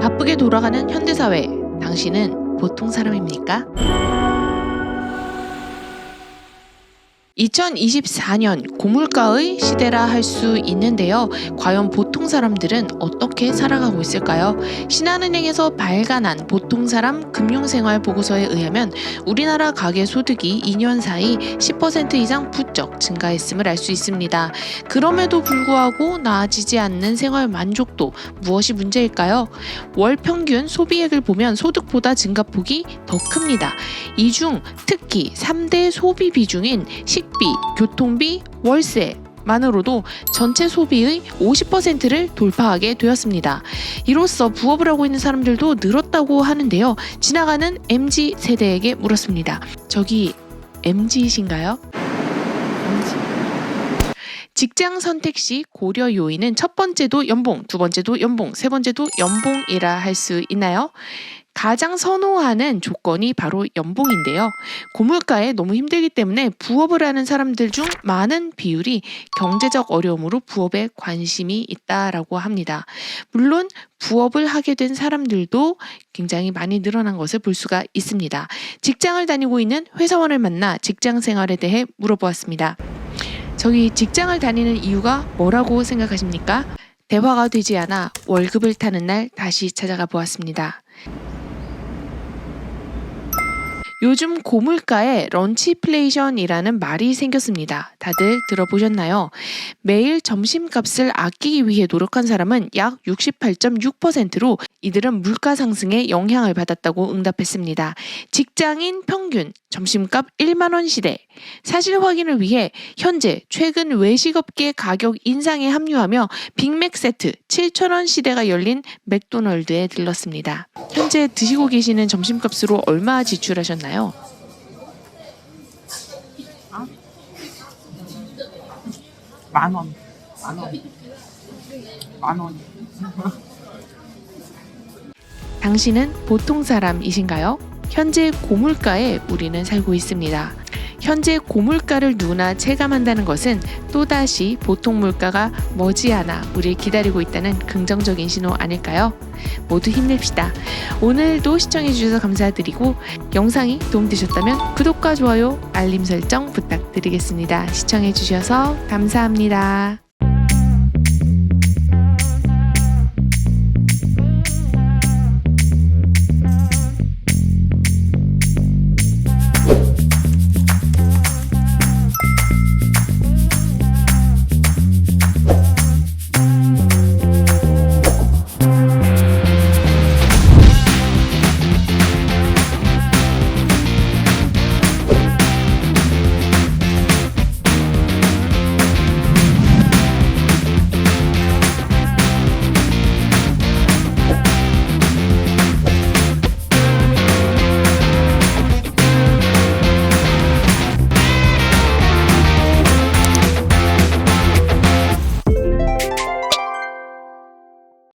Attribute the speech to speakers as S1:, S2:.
S1: 바쁘게 돌아가는 현대사회, 당신은 보통 사람입니까? 2024년 고물가의 시대라 할 수 있는데요. 과연 보통 사람들은 어떻게 살아가고 있을까요? 신한은행에서 발간한 보통 사람 금융생활 보고서에 의하면 우리나라 가계 소득이 2년 사이 10% 이상 부쩍 증가했음을 알 수 있습니다. 그럼에도 불구하고 나아지지 않는 생활 만족도 무엇이 문제일까요? 월 평균 소비액을 보면 소득보다 증가폭이 더 큽니다. 이 중 특히 3대 소비 비중인 식 비, 교통비, 월세, 만으로도 전체 소비의 50%를 돌파하게 되었습니다. 이로써 부업을 하고 있는 사람들도 늘었다고 하는데요. 지나가는 MZ 세대에게 물었습니다. 저기 MZ이신가요? 직장 선택 시 고려 요인은 첫 번째도 연봉, 두 번째도 연봉, 세 번째도 연봉이라 할 수 있나요? 가장 선호하는 조건이 바로 연봉인데요. 고물가에 너무 힘들기 때문에 부업을 하는 사람들 중 많은 비율이 경제적 어려움으로 부업에 관심이 있다라고 합니다. 물론 부업을 하게 된 사람들도 굉장히 많이 늘어난 것을 볼 수가 있습니다. 직장을 다니고 있는 회사원을 만나 직장 생활에 대해 물어보았습니다. 저기 직장을 다니는 이유가 뭐라고 생각하십니까? 대화가 되지 않아 월급을 타는 날 다시 찾아가 보았습니다. 요즘 고물가에 런치플레이션이라는 말이 생겼습니다. 다들 들어보셨나요? 매일 점심값을 아끼기 위해 노력한 사람은 약 68.6%로 이들은 물가 상승에 영향을 받았다고 응답했습니다. 직장인 평균 점심값 1만 원 시대. 사실 확인을 위해 현재 최근 외식업계 가격 인상에 합류하며 빅맥 세트 7천 원 시대가 열린 맥도널드에 들렀습니다. 현재 드시고 계시는 점심값으로 얼마 지출하셨나요?
S2: 만 원. 만 원. 만 원.
S1: 당신은 보통 사람이신가요? 현재 고물가에 우리는 살고 있습니다. 현재 고물가를 누구나 체감한다는 것은 또다시 보통 물가가 머지않아 우리를 기다리고 있다는 긍정적인 신호 아닐까요? 모두 힘냅시다. 오늘도 시청해주셔서 감사드리고 영상이 도움되셨다면 구독과 좋아요, 알림 설정 부탁드리겠습니다. 시청해주셔서 감사합니다.